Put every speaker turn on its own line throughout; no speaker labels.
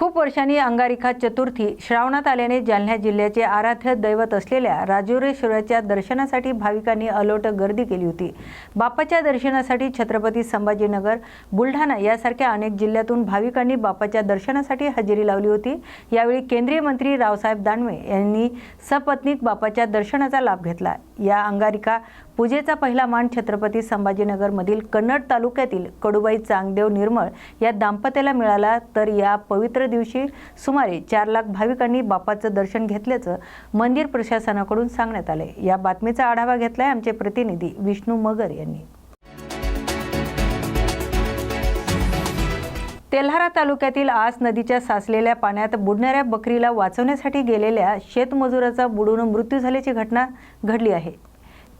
खूप वर्षांनी अंगारिका चतुर्थी श्रावणात आल्याने जालना जिल्ह्याचे आराध्य दैवत असलेल्या राजुरेश्वराच्या दर्शनासाठी भाविकांनी अलोट गर्दी केली होती. बापाच्या दर्शनासाठी छत्रपती संभाजीनगर बुलढाणा यासारख्या अनेक जिल्ह्यातून भाविकांनी बापाच्या दर्शनासाठी हजेरी लावली होती. यावेळी केंद्रीय मंत्री रावसाहेब दानवे यांनी सपत्नीक बापाच्या दर्शनाचा लाभ घेतला. या अंगारिका पूजेचा पहिला मान छत्रपती संभाजीनगरमधील कन्नड तालुक्यातील कडुबाई चांगदेव निर्मळ या दाम्पत्याला मिळाला तर या पवित्र दिवशी सुमारे चार लाख भाविकांनी बाप्पाचं दर्शन घेतल्याचं मंदिर प्रशासनाकडून सांगण्यात आले या बातमीचा आढावा घेतलाय आमचे प्रतिनिधी विष्णू मगर यांनी. तेल्हारा तालुक्यातील आस नदीच्या साचलेल्या पाण्यात बुडणाऱ्या बकरीला वाचवण्यासाठी गेलेल्या शेतमजुराचा बुडून मृत्यू झाल्याची घटना घडली आहे.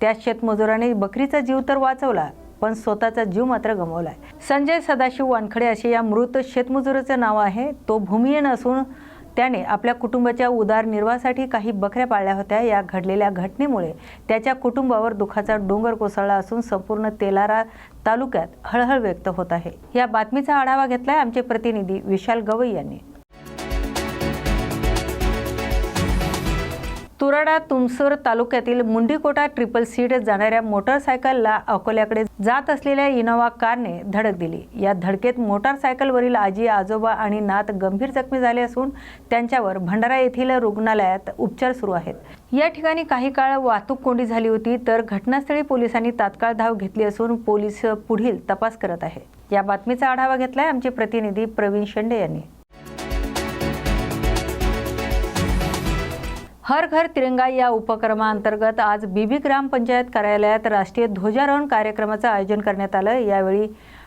त्या शेतमजुराने बकरीचा जीव तर वाचवला पण स्वतःचा जीव मात्र गमावलाय संजय सदाशिव वानखडे असे या मृत शेतमजुराचं नाव आहे. तो भूमिहीन असून त्याने आपल्या कुटुंबाच्या उदारनिर्वाहासाठी काही बकऱ्या पाळल्या होत्या. या घडलेल्या घटनेमुळे त्याच्या कुटुंबावर दुःखाचा डोंगर कोसळला असून संपूर्ण तेलारा तालुक्यात हळहळ व्यक्त होत आहे. या बातमीचा आढावा घेतलाय आमचे प्रतिनिधी विशाल गवई यांनी. तुराडा तुमसूर तालुक्यातील मुंडीकोटा ट्रिपल सीट जाणाऱ्या मोटरसायकलला अकोल्याकडे जात असलेल्या इनोव्हा कारने धडक दिली. या धडकेत मोटारसायकलवरील आजी आजोबा आणि नात गंभीर जखमी झाले असून त्यांच्यावर भंडारा येथील रुग्णालयात उपचार सुरू आहेत. या ठिकाणी काही काळ वाहतूक कोंडी झाली होती तर घटनास्थळी पोलिसांनी तात्काळ धाव घेतली असून पोलीस पुढील तपास करत आहे या बातमीचा आढावा घेतलाय आमचे प्रतिनिधी प्रवीण शेंडे यांनी. हर घर तिरंगा या उपक्रमाअंतर्गत आज बीबी ग्रामपंचायत कार्यालयात राष्ट्रीय ध्वजारोहण कार्यक्रमाचं आयोजन करण्यात आलं. यावेळी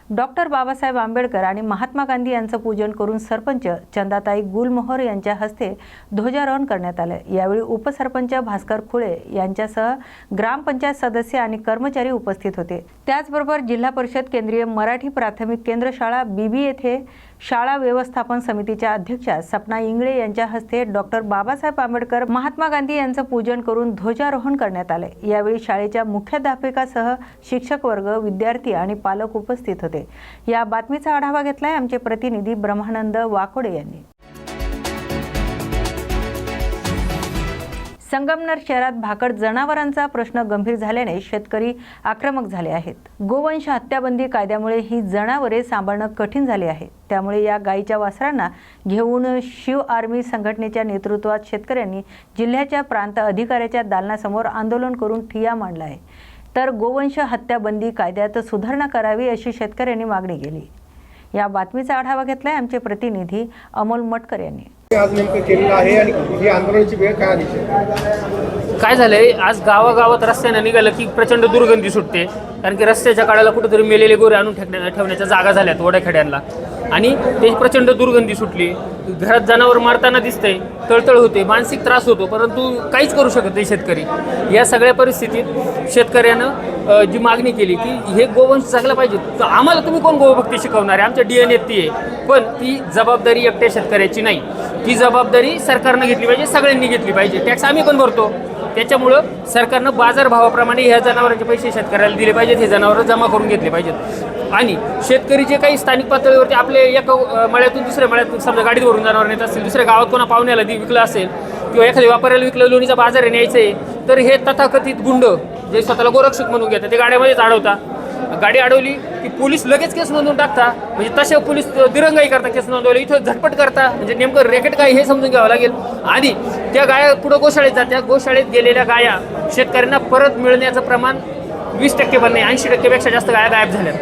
डॉक्टर बाबासाहेब आंबेडकर आणि महात्मा गांधी यांचं पूजन करून सरपंच चंदाताई गुलमोहर यांच्या हस्ते ध्वजारोहण करण्यात आलं. यावेळी उपसरपंच भास्कर खुळे यांच्यासह ग्रामपंचायत सदस्य आणि कर्मचारी उपस्थित होते. त्याचबरोबर जिल्हा परिषद केंद्रीय मराठी प्राथमिक केंद्र शाळा बीबी येथे शाळा व्यवस्थापन समितीच्या अध्यक्षा सपना इंगळे यांच्या हस्ते डॉक्टर बाबासाहेब आंबेडकर महात्मा गांधी यांचं पूजन करून ध्वजारोहण करण्यात आले. यावेळी शाळेच्या मुख्याध्यापिकासह शिक्षक वर्ग विद्यार्थी आणि पालक उपस्थित होते. या बातमीचा आढावा घेतलाय आमचे प्रतिनिधी ब्रह्मानंद वाकोडे यांनी. संगमनेर शहरात भाकड जनावरांचा प्रश्न गंभीर झाल्याने शेतकरी आक्रमक झाले आहेत. गोवंश हत्याबंदी कायद्यामुळे ही जनावरे सांभाळणं कठीण झाले आहे. त्यामुळे या गायीच्या वासरांना घेऊन शिव आर्मी संघटनेच्या नेतृत्वात शेतकऱ्यांनी जिल्ह्याच्या प्रांत अधिकाऱ्याच्या दालनासमोर आंदोलन करून ठिया मांडला आहे. तर गोवंश हत्याबंदी कायद्यात सुधारणा करावी अशी शेतकऱ्यांनी मागणी केली. या बातमीचा आढावा घेतलाय आमचे प्रतिनिधी अमोल मटकर यांनी.
आज नेमकं केलेलं आहे आणि ही आंदोलनाची वेळ काय आली?
काय झालंय? आज गावागावात रस्त्यानं निघालं की प्रचंड दुर्गंधी सुटते. कारण की रस्त्याच्या काळाला कुठेतरी मेलेले गोरे आणून ठेकण्या ठेवण्याच्या जागा झाल्यात वड्याखेड्यांना आणि त्याची प्रचंड दुर्गंधी सुटली. घरात जनावर मारताना दिसतंय तळतळ होते मानसिक त्रास होतो परंतु काहीच करू शकत नाही शेतकरी. या सगळ्या परिस्थितीत शेतकऱ्यानं जी मागणी केली की हे गोवंश जगला पाहिजे. तर आम्हाला तुम्ही कोण गोभक्ती शिकवणार आहे? आमच्या डी एन ती आहे. पण ती जबाबदारी एकट्या शेतकऱ्याची नाही. ती जबाबदारी सरकारनं घेतली पाहिजे सगळ्यांनी घेतली पाहिजे. टॅक्स आम्ही पण भरतो. त्याच्यामुळं सरकारनं बाजारभावाप्रमाणे ह्या जनावरांचे पैसे शेतकऱ्याला दिले पाहिजेत हे जनावरं जमा करून घेतले पाहिजेत. आणि शेतकरी जे काही स्थानिक पातळीवरती आपले एका मळ्यातून दुसऱ्या मळ्यातून समजा गाडीवरून जाणार नेत असेल दुसऱ्या गावात कोणा पाहुण्याला ती विकलं असेल किंवा एखाद्या व्यापाऱ्याला विकलं लोणीचा बाजार न्यायचं आहे तर हे तथाकथित गुंड जे स्वतःला गोरक्षक म्हणून घेतात ते गाड्यामध्येच अडवता गाडी अडवली की पोलीस लगेच केस नोंदवून टाकता म्हणजे तसे पोलीस दिरंगाई करता केस नोंदवली इथं झटपट करता म्हणजे नेमकं रॅकेट काय हे समजून घ्यावं लागेल. आणि त्या गाया पुढं गोशाळेत जात्या. गोशाळेत गेलेल्या गाया शेतकऱ्यांना परत मिळण्याचं प्रमाण वीस टक्के बनणे ऐंशी टक्केपेक्षा जास्त गाया गायब झाल्या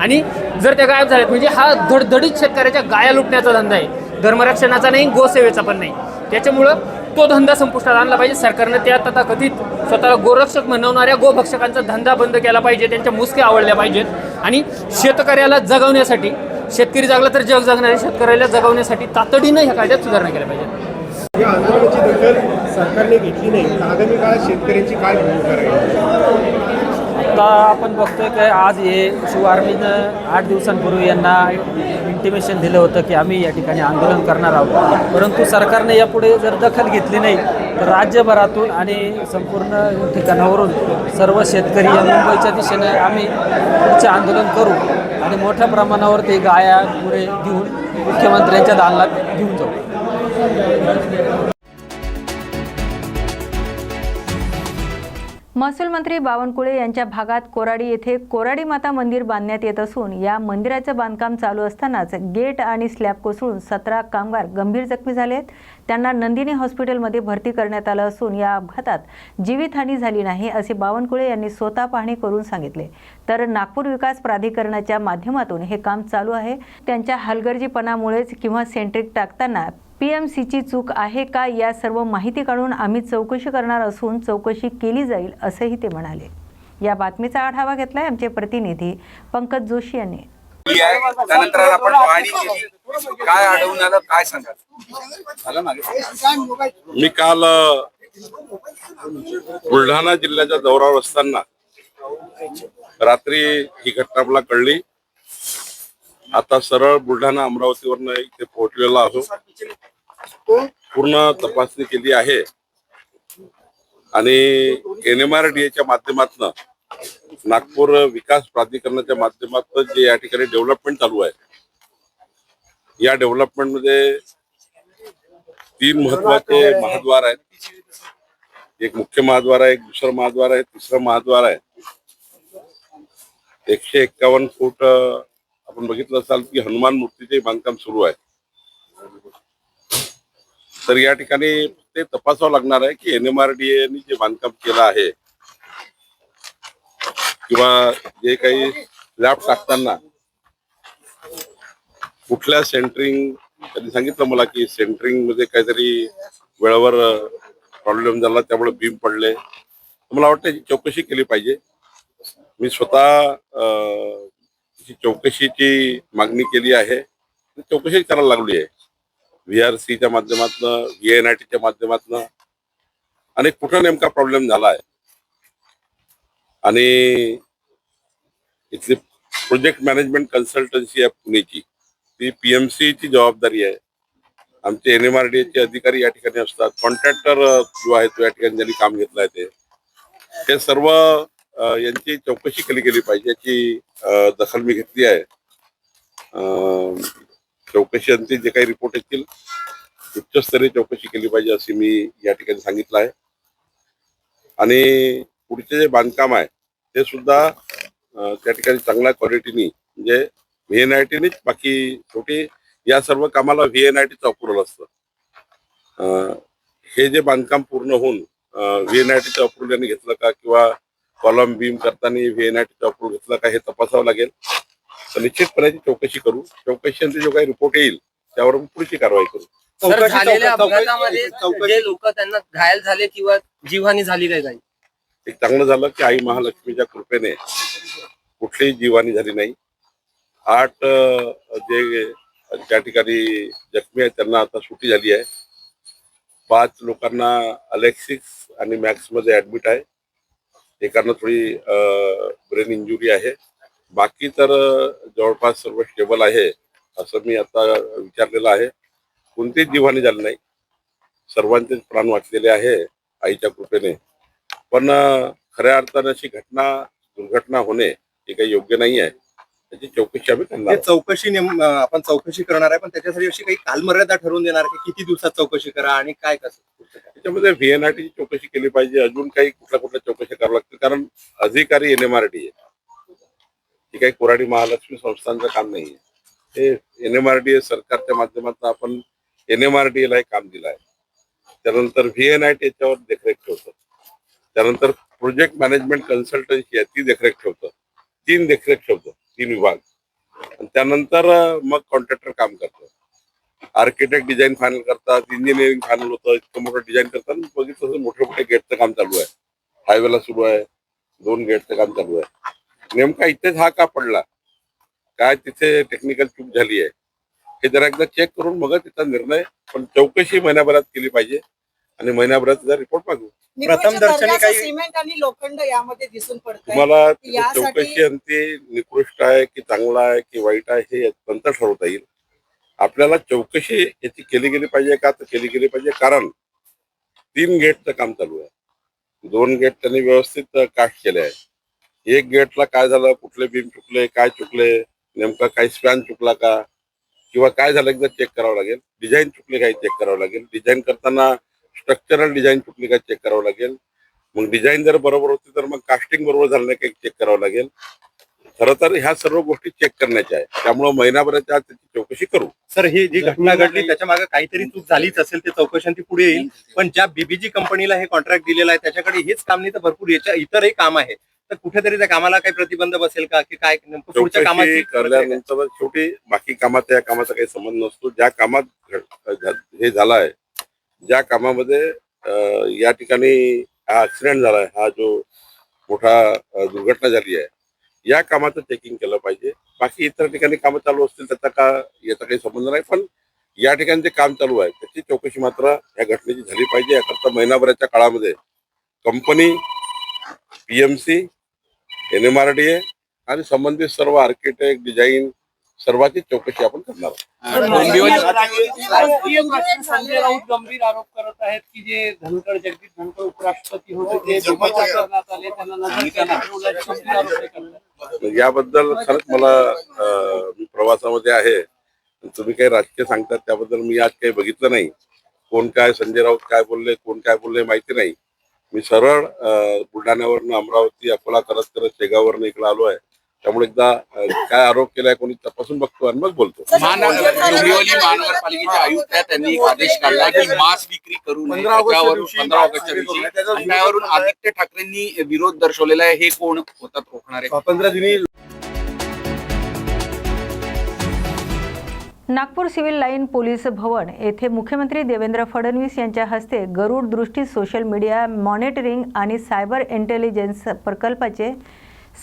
आणि जर त्या गायब झाल्यात म्हणजे हा धडधडीत शेतकऱ्याच्या गाया लुटण्याचा धंदा आहे. धर्मरक्षणाचा नाही गोसेवेचा पण नाही. त्याच्यामुळं तो धंदा संपुष्टात आणला पाहिजे. सरकारनं त्या तथाकथित स्वतःला गोरक्षक म्हणवणाऱ्या गोभक्षकांचा धंदा बंद केला पाहिजे. त्यांच्या मुसक्या आवडल्या पाहिजेत. आणि शेतकऱ्याला जगवण्यासाठी शेतकरी जगला तर जग जगणाऱ्या शेतकऱ्याला जगवण्यासाठी तातडीनं ह्या कायद्यात सुधारणा केल्या पाहिजे
या आंदोलनाची दखल सरकारने घेतली नाही. आगामी काळात शेतकऱ्यांची काय भूमिका राहील?
आता आपण बघतोय की आज हे शिव आर्मीनं आठ दिवसांपूर्वी यांना इंटिमेशन दिलं होतं की आम्ही या ठिकाणी आंदोलन करणार आहोत. परंतु सरकारने यापुढे जर दखल घेतली नाही तर राज्यभरातून आणि संपूर्ण ठिकाणावरून सर्व शेतकरी या मुंबईच्या दिशेने आम्ही पुढचे आंदोलन करू आणि मोठ्या प्रमाणावर ते गाया गुरे घेऊन मुख्यमंत्र्यांच्या दालनात घेऊन जाऊ.
महसूल मंत्री बावनकुळे यांच्या भागात कोराडी येथे कोराडी माता मंदिर बांधण्यात येत असून या मंदिराचं बांधकाम चालू असतानाच गेट आणि स्लॅब कोसळून सतरा कामगार गंभीर जखमी झाले आहेत. त्यांना नंदिनी हॉस्पिटलमध्ये भरती करण्यात आलं असून या अपघातात जीवितहानी झाली नाही असे बावनकुळे यांनी स्वतः पाहणी करून सांगितले. तर नागपूर विकास प्राधिकरणाच्या माध्यमातून हे काम चालू आहे. त्यांच्या हलगर्जीपणामुळेच किंवा सेंट्रिक टाकताना पीएमसीची चूक आहे का या सर्व माहिती काढून आम्ही चौकशी करणार असून चौकशी केली जाईल असंही ते म्हणाले. या बातमीचा आढावा घेतलाय आमचे प्रतिनिधी पंकज जोशी यांनी.
आहे. त्यानंतर आपण केली. काय काय मागे.
मी काल बुलढाणा जिल्ह्याच्या दौऱ्यावर असताना रात्री ही घटना मला कळली. आता सरळ बुलढाणा अमरावतीवरनं इथे पोहोचलेला असो पूर्ण तपासणी केली आहे. आणि एन एम आर डी एच्या माध्यमातून नागपूर विकास प्राधिकरणाच्या माध्यमातून जे या ठिकाणी डेव्हलपमेंट चालू आहे. या डेव्हलपमेंटमध्ये तीन महत्त्वाचे महाद्वार आहेत. एक मुख्य महाद्वार आहे एक दुसरं महाद्वार आहे तिसरं महाद्वार आहे. एकशे एक्कावन्न फूट आपण बघितलं असाल की हनुमान मूर्तीचे बांधकाम सुरू आहे. तर या ठिकाणी ते तपासावं लागणार आहे की एनएमआरडीएने जे बांधकाम केलं आहे किंवा जे काही स्लॅब टाकताना कुठल्या सेंटरिंग त्यांनी सांगितलं मला की सेंटरिंगमध्ये काहीतरी वेळेवर प्रॉब्लेम झाला त्यामुळे बीम पडले. मला वाटतं चौकशी केली पाहिजे. मी स्वतः चौकशीची मागणी केली आहे. चौकशी करायला लागली आहे. व्ही आर सीच्या माध्यमातनं व्ही एन आय टीच्या माध्यमातनं आणि कुठं नेमका प्रॉब्लेम झाला आहे आणि इथली प्रोजेक्ट मॅनेजमेंट कन्सल्टन्सी आहे पुणेची. ती पीएमसी ची जबाबदारी आहे. आमचे एन एम आर डी चे अधिकारी या ठिकाणी असतात. कॉन्ट्रॅक्टर जो आहे तो या ठिकाणी ज्यांनी काम घेतलं आहे ते हे सर्व यांची चौकशी केली गेली पाहिजे याची दखल मी घेतली आहे. चौकशी अंती जे काही रिपोर्ट येतील उच्चस्तरीय चौकशी केली पाहिजे असे मी या ठिकाणी सांगितलं आहे. आणि पुढचे जे बांधकाम आहे ते सुद्धा त्या ठिकाणी चांगल्या क्वालिटीनी म्हणजे व्ही एन आय टीनेच बाकी छोटी या सर्व कामाला व्ही एन आय टीचं अप्रुव्हल असतं. हे जे बांधकाम पूर्ण होऊन व्ही एन आय टीचं अप्रुव्हल यांनी घेतलं का किंवा कॉलम बीम करताना व्ही एन आय टीचं अप्रुव्हल घेतलं का हे तपासावं लागेल. निश्चितपणे चौकशी करू. चौकशी अंती जो काही रिपोर्ट येईल त्यावर पुढची कारवाई करू.
सर
चौकशी-
झालेल्या
चौकशी-
अपघातामध्ये
चौकशी-
जे लोक त्यांना घायल झाले किंवा जीवहानी झाली काय काही?
एक चांगलं झालं की आई महालक्ष्मीच्या कृपेने कुठलीही जीवानी झाली नाही. आठ अं, जे त्या ठिकाणी जखमी आहेत त्यांना आता सुटी झाली आहे. पाच लोकांना अलेक्सिस आणि मॅक्समध्ये ऍडमिट आहे. एकांना थोडी ब्रेन इंजुरी आहे. बाकी तर जवळपास सर्व स्टेबल आहे असं मी आता विचारलेलं आहे. कोणतीच जीवानी झाली नाही. सर्वांचेच प्राण वाचलेले आहे आईच्या कृपेने. पण खऱ्या अर्थाने अशी घटना दुर्घटना होणे हे काही योग्य नाही आहे. त्याची चौकशी आम्ही करणार
ते. चौकशी नेम आपण चौकशी करणार आहे पण त्याच्यासाठी अशी काही कालमर्यादा ठरवून देणार की किती दिवसात चौकशी करा आणि काय कसं?
त्याच्यामध्ये व्हीएनआरटीची चौकशी केली पाहिजे. अजून काही कुठल्या कुठल्या चौकशी करावं लागतील? कारण अधिकारी एन एम आर टी आहे. काही कोराडी महालक्ष्मी संस्थांचं काम नाही आहे हे एन एम आर डी सरकारच्या माध्यमातून आपण एन एम आर डी ला हे काम दिलं आहे त्यानंतर व्ही एन आय टी याच्यावर देखरेख ठेवतं. त्यानंतर प्रोजेक्ट मॅनेजमेंट कन्सल्टन्सी आहे ती देखरेख ठेवतं. तीन देखरेख ठेवतं तीन विभाग. आणि त्यानंतर मग कॉन्ट्रॅक्टर काम करतं. आर्किटेक्ट डिझाईन फायनल करतात इंजिनिअरिंग फायनल होतं इतकं मोठं डिझाईन करतात. बघितलं मोठे मोठे गेटचं काम चालू आहे. हायवेला सुरू आहे दोन गेटचं काम चालू आहे. नेमका इथेच हा का पडला? काय तिथे टेक्निकल चूक झाली आहे? हे जरा एकदा चेक करून मग तिचा निर्णय पण चौकशी महिन्याभरात केली पाहिजे. आणि महिन्याभरात रिपोर्ट मागू.
प्रथम दर्शनी काही-
सिमेंट आणि लोखंड यामध्ये दिसून पडतंय.
तुम्हाला चौकशी अंती निकृष्ट आहे की चांगला आहे की वाईट आहे हे नंतर ठरवता येईल. आपल्याला चौकशी याची केली गेली पाहिजे का? तर केली गेली पाहिजे. कारण तीन गेटचं काम चालू आहे. दोन गेट त्यांनी व्यवस्थित कास्ट केले आहे. एक गेटला काय झालं कुठले बीम चुकले काय चुकले नेमका काही स्पॅन चुकला का? किंवा काय झालं एकदा चेक करावं लागेल. डिझाईन चुकली काही चेक करावं लागेल. डिझाईन करताना स्ट्रक्चरल डिझाईन चुकली काय चेक करावं लागेल. मग डिझाईन जर बरोबर होती तर मग कास्टिंग बरोबर झालं नाही काही चेक करावं लागेल. खरं तर ह्या सर्व गोष्टी चेक करण्याच्या आहे त्यामुळे महिनाभराच्या आत त्याची चौकशी करू.
सर ही जी घटना घडली त्याच्यामागे काहीतरी चूक झालीच असेल ते चौकशांती ती पुढे येईल. पण ज्या बीबीजी कंपनीला हे कॉन्ट्रॅक्ट दिलेलं आहे त्याच्याकडे हेच काम नाही तर भरपूर याच्या इतरही काम आहे. तर कुठेतरी त्या कामाला काही प्रतिबंध बसेल का? की काय नेमकं पुढच्या
चौकशी करल्यानंतर शेवटी बाकी कामाचा या कामाचा काही संबंध नसतो. ज्या कामात हे झालं आहे ज्या कामामध्ये अं, या ठिकाणी हा ऍक्सिडेंट झालाय हा जो मोठा अं, दुर्घटना झाली आहे या कामाचं चेकिंग केलं पाहिजे. बाकी इतर ठिकाणी कामं चालू असतील त्याचा का याचा काही संबंध नाही. पण या ठिकाणी जे काम चालू आहे त्याची चौकशी मात्र या घटनेची झाली पाहिजे. याकरता महिनाभराच्या काळामध्ये company PMC N M R D A आणि संबंधित सर्व आर्किटेक्ट डिझाईन सर्वांची चौकशी आपण करणार आहोत.
राष्ट्रीय मंत्री संजय राऊत गंभीर आरोप करत आहेत की जे धनखड जगदीप धनखड उपराष्ट्रपती होते ते करण्यात आले त्यांना आरोप ते करतात.
याबद्दल खरंच मला मी प्रवासामध्ये आहे तुम्ही काही राजकीय सांगतात त्याबद्दल मी आज काही बघितलं नाही कोण काय संजय राऊत काय बोलले कोण काय बोलले माहिती नाही मी सरळ बुलढाण्यावरनं अमरावती अकोला करत करत शेगाववरनं इकडे आलो आहे. त्यामुळे एकदा काय आरोप केलाय कोणी तपासून बघतो आणि मग बोलतो.
डोंबिवली महानगरपालिकेचे आयुक्त आहेत त्यांनी एक आदेश काढला की मास विक्री करू नये पंधरा ऑगस्टच्या दिवशी आणि त्यावरून आदित्य ठाकरेंनी विरोध दर्शवलेला आहे हे कोण होतात रोखणारे?
पंधरा दिनी
Nagpur civil line police Bhavan येथे मुख्यमंत्री देवेंद्र फडणवीस यांच्या हस्ते Garud Drishti social media monitoring आणि सायबर इंटेलिजन्स प्रकल्पाचे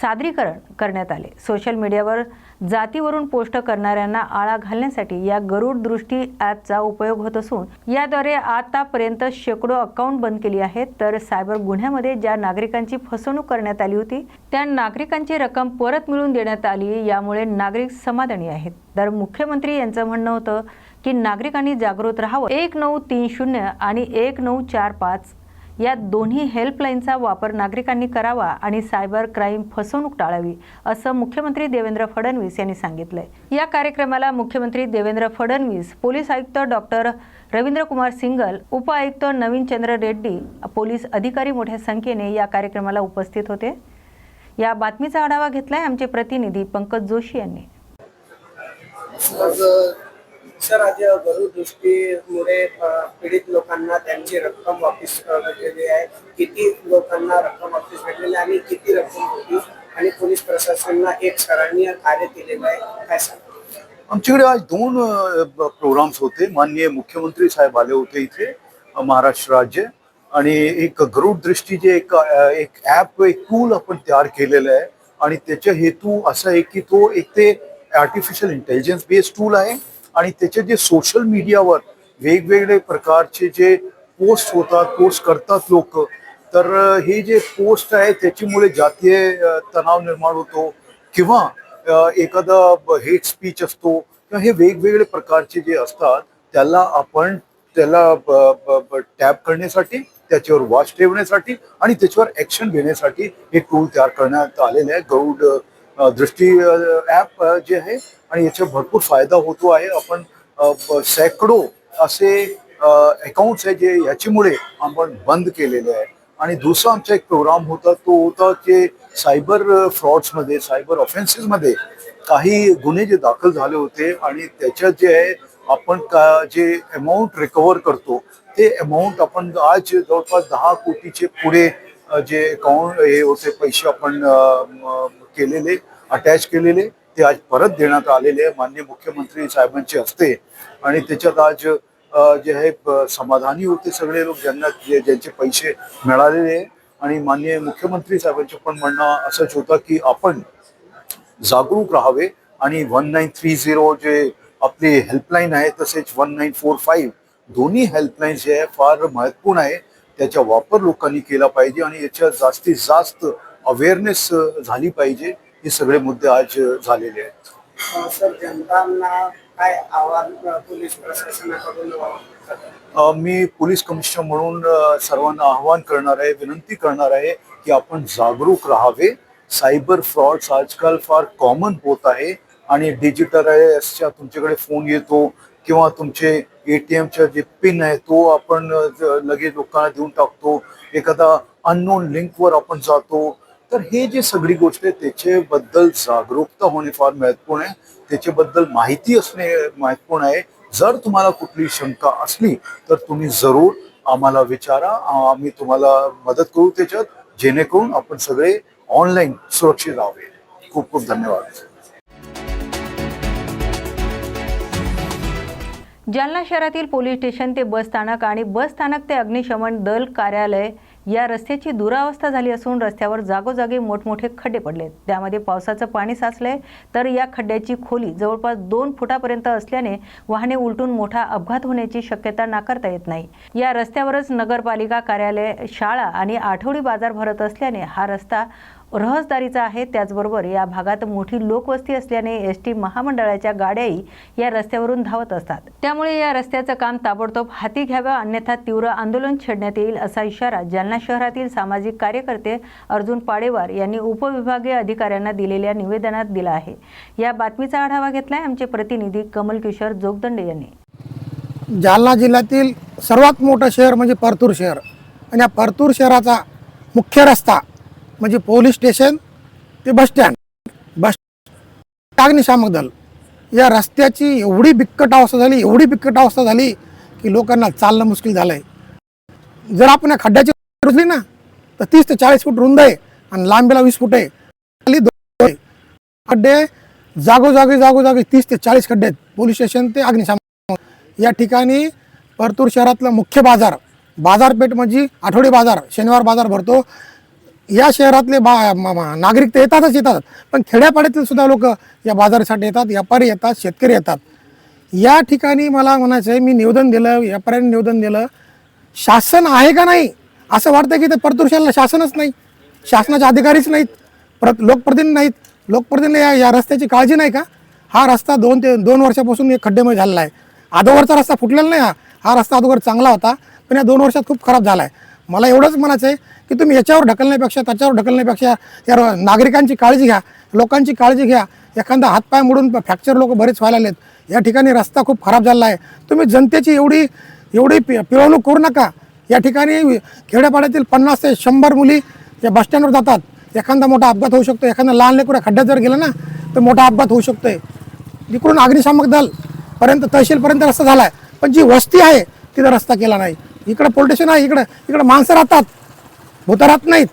सादरीकरण करण्यात आले. सोशल मीडियावर जातीवरून पोस्ट करणाऱ्यांना आळा घालण्यासाठी या गरुड दृष्टी ॲपचा उपयोग होत असून याद्वारे आतापर्यंत शेकडो अकाउंट बंद केली आहेत. तर सायबर गुन्ह्यामध्ये ज्या नागरिकांची फसवणूक करण्यात आली होती त्या नागरिकांची रक्कम परत मिळवून देण्यात आली यामुळे नागरिक समाधानी आहेत. तर मुख्यमंत्री यांचं म्हणणं होतं की नागरिकांनी जागृत राहावं. एक नऊ तीन शून्य आणि एक नऊ चार पाच या दोन्ही हेल्पलाईनचा वापर नागरिकांनी करावा आणि सायबर क्राईम फसवणूक टाळावी असं मुख्यमंत्री देवेंद्र फडणवीस यांनी सांगितलंय. या कार्यक्रमाला मुख्यमंत्री देवेंद्र फडणवीस पोलीस आयुक्त डॉक्टर रवींद्र कुमार सिंगल उपआयुक्त नवीन चंद्र रेड्डी पोलीस अधिकारी मोठ्या संख्येने या कार्यक्रमाला उपस्थित होते. या बातमीचा आढावा घेतलाय आमचे प्रतिनिधी पंकज जोशी यांनी.
सर आज गरुदृष्टीमुळे पीडित लोकांना त्यांची रक्कम वापस भेटलेली आहे. किती लोकांना रक्कम वापस भेटलेली आहे आणि किती रक्कम होती? आणि पोलीस प्रशासनाला एक सराहनीय कार्य केलेलं आहे. काय सांग
आमच्याकडे आज दोन प्रोग्राम्स होते. माननीय मुख्यमंत्री साहेब आले होते इथे महाराष्ट्र राज्य. आणि एक गरुड दृष्टी जे एक एक ॲप एक टूल आपण तयार केलेलं आहे. आणि त्याचा हेतू असा आहे की तो एक ते आर्टिफिशियल इंटेलिजन्स बेस्ड टूल आहे. आणि त्याचे जे सोशल मीडियावर वेगवेगळे प्रकारचे जे पोस्ट होतात पोस्ट करतात लोक तर हे जे पोस्ट आहे त्याच्यामुळे जातीय तणाव निर्माण होतो किंवा एखादा हेट स्पीच असतो किंवा हे वेगवेगळे प्रकारचे जे असतात त्याला आपण त्याला टॅप करण्यासाठी त्याच्यावर वॉच ठेवण्यासाठी आणि त्याच्यावर ऍक्शन घेण्यासाठी हे टूल तयार करण्यात आलेले आहे. गौड दृष्टी ॲप जे आहे आणि याचा भरपूर फायदा होतो आहे. आपण सॅकडो असे अकाउंट्स आहे जे याच्यामुळे आपण बंद केलेले आहे. आणि दुसरा आमचा एक प्रोग्राम होता तो होता की सायबर फ्रॉड्समध्ये सायबर ऑफेन्सेसमध्ये काही गुन्हे जे दाखल झाले होते आणि त्याच्यात जे आहे आपण का जे अमाऊंट रिकवर करतो ते अमाऊंट आपण आज जवळपास दहा कोटीचे पुढे जे अकाउंट हे होते पैसे आपण केलेले अटॅच केलेले ते आज परत देण्यात आलेले आहे. माननीय मुख्यमंत्री साहेबांचे असते आणि त्याच्यात आज जे आहे समाधानी होते सगळे लोक ज्यांना ज्यांचे पैसे मिळालेले आहे. आणि माननीय मुख्यमंत्री साहेबांचे पण म्हणणं असंच होतं की आपण जागरूक राहावे. आणि वन नाईन थ्री झिरो जे आपली हेल्पलाईन आहे तसेच वन नाईन फोर फाईव्ह दोन्ही हेल्पलाईन जे आहे फार महत्त्वपूर्ण आहे. त्याचा वापर लोकांनी केला पाहिजे आणि याच्या जास्तीत जास्त अवेअरनेस झाली पाहिजे हे सगळे मुद्दे आज झालेले आहेत
अ, सर जनतांना काय आव्हान अ, पोलीस प्रशासनाकडून अ, करतात?
अ, मी पोलीस कमिशनर म्हणून सर्वांना आवाहन करणार आहे विनंती करणार आहे की आपण जागरूक राहावे सायबर फ्रॉड्स आजकाल फार कॉमन होत आहे आणि डिजिटलाइजच्या तुमच्याकडे फोन येतो किंवा तुमचे एटीएमच्या जे पिन आहे तो आपण लगेच लोकांना देऊन टाकतो. एखादा अननोन लिंकवर आपण जातो. तर हे जे सगळी गोष्ट आहे त्याच्याबद्दल जागरूकता होणे फार महत्त्वपूर्ण आहे. त्याच्याबद्दल माहिती असणे महत्त्वपूर्ण आहे. जर तुम्हाला कुठली शंका असली तर तुम्ही जरूर आम्हाला विचारा. आम्ही तुम्हाला मदत करू त्याच्यात. जेणेकरून आपण सगळे ऑनलाईन सुरक्षित राहावे. खूप खूप धन्यवाद.
जालना शहरातील पोलीस स्टेशन ते बस स्थानक आणि बस स्थानक ते अग्निशमन दल कार्यालय या रस्त्याची दुरावस्था झाली असून रस्त्यावर जागोजागी मोठमोठे खड्डे पडलेत. त्यामध्ये पावसाचं पाणी साचलंय तर या खड्ड्याची खोली जवळपास दोन फुटापर्यंत असल्याने वाहने उलटून मोठा अपघात होण्याची शक्यता नाकारता येत नाही. या रस्त्यावरच नगरपालिका कार्यालय शाळा आणि आठवडी बाजार भरत असल्याने हा रस्ता रहसदारीचा आहे त्याचबरोबर या भागात मोठी लोकवस्ती असल्याने एस टी महामंडळाच्या गाड्याही या रस्त्यावरून धावत असतात. त्यामुळे या रस्त्याचं काम ताबडतोब हाती घ्यावं अन्यथा तीव्र आंदोलन छेडण्यात येईल असा इशारा जालना शहरातील सामाजिक कार्यकर्ते अर्जुन पाडेवार यांनी उपविभागीय अधिकाऱ्यांना दिलेल्या निवेदनात दिला आहे. या बातमीचा आढावा घेतलाय आमचे प्रतिनिधी कमल किशोर जोगदंडे यांनी.
जालना जिल्ह्यातील सर्वात मोठं शहर म्हणजे परतूर शहर. आणि या परतूर शहराचा मुख्य रस्ता म्हणजे पोलीस स्टेशन ते बसस्टँड बस अग्निशामक दल या रस्त्याची एवढी बिकट अवस्था झाली एवढी बिकट अवस्था झाली की लोकांना चालणं मुश्किल झालं आहे जर आपण या खड्ड्याची रुजली ना तर तीस ते चाळीस फूट रुंद आहे आणि लांबीला वीस फूट आहे. खाली दोन आहे. खड्डे जागोजागी जागोजागी तीस ते चाळीस खड्डे आहेत. पोलीस स्टेशन ते अग्निशामक या ठिकाणी परतूर शहरातला मुख्य बाजार बाजारपेठ म्हणजे आठवडी बाजार शनिवार बाजार भरतो. या शहरातले बा नागरिक तर येतातच येतात. पण खेड्यापाड्यातील सुद्धा लोक या बाजारासाठी येतात व्यापारी येतात शेतकरी येतात. या ठिकाणी मला म्हणायचं आहे मी निवेदन दिलं व्यापाऱ्यांनी निवेदन दिलं शासन आहे का नाही? असं वाटतं की ते परतूर शासनच नाही. शासनाचे अधिकारीच नाहीत. प्र लोकप्रतिनिधी नाहीत. लोकप्रतिनिधी या या रस्त्याची काळजी नाही का? हा रस्ता दोन ते दोन वर्षापासून एक खड्डेमय झालेला आहे. अधोवरचा रस्ता फुटलेला नाही हा. हा रस्ता अगोदर चांगला होता पण या दोन वर्षात खूप खराब झाला आहे मला एवढंच म्हणायचं आहे की तुम्ही याच्यावर ढकलण्यापेक्षा त्याच्यावर ढकलण्यापेक्षा या र- नागरिकांची काळजी घ्या लोकांची काळजी घ्या. एखादा हातपाय मोडून फ्रॅक्चर लोक बरेच व्हायला आहेत या ठिकाणी रस्ता खूप खराब झाला आहे. तुम्ही जनतेची एवढी एवढी पि पिळवणूक करू नका. या ठिकाणी खेड्यापाड्यातील पन्नास ते शंभर मुली या बसस्टँडवर जातात. एखादा मोठा अपघात होऊ शकतो एखादा लहान लेकरा खड्ड्यात जर गेलं ना तर मोठा अपघात होऊ शकतोय. इकडून अग्निशामक दल पर्यंत तहसीलपर्यंत रस्ता झाला आहे पण जी वस्ती आहे तिथं रस्ता केला नाही. इकडं पोलिटेशन आहे इकडं. इकडं माणसं राहतात. भूतं राहत नाहीत.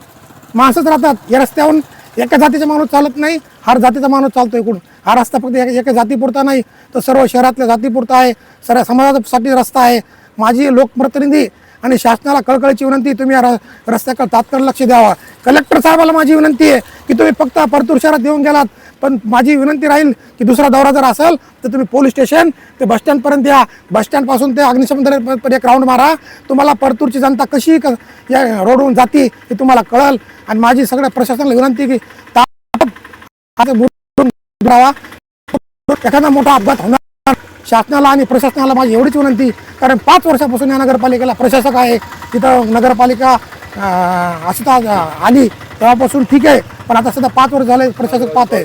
माणसंच राहतात. या रस्त्यावरून एका जातीचा माणूस चालत नाही हर जातीचा माणूस चालतो इकडून. हा रस्ता फक्त एका जातीपुरता नाही तर सर्व शहरातल्या जातीपुरता आहे. सर्व समाजासाठी रस्ता आहे. माझी लोकप्रतिनिधी आणि शासनाला कळकळीची विनंती तुम्ही या र- रस्त्याकडे तात्काळ लक्ष द्यावा. कलेक्टर साहेबाला माझी विनंती आहे की तुम्ही फक्त परतूर शहरात येऊन गेलात. पण माझी विनंती राहील की दुसरा दौरा जर असेल तर तुम्ही पोलीस स्टेशन ते बसस्टँडपर्यंत या. बसस्टँडपासून ते अग्निशमन एक राऊंड मारा. तुम्हाला परतूरची जनता कशी क- या रोडवरून जाते हे तुम्हाला कळल. आणि माझी सगळ्या प्रशासनाला विनंती की एखादा मोठा अपघात होणार. शासनाला आणि प्रशासनाला माझी एवढीच विनंती. कारण पाच वर्षापासून या नगरपालिकेला प्रशासक आहे. तिथं नगरपालिका असता आली. तेव्हापासून ठीक आहे. पण आता सध्या पाच वर्ष झाले प्रशासक पाहत आहे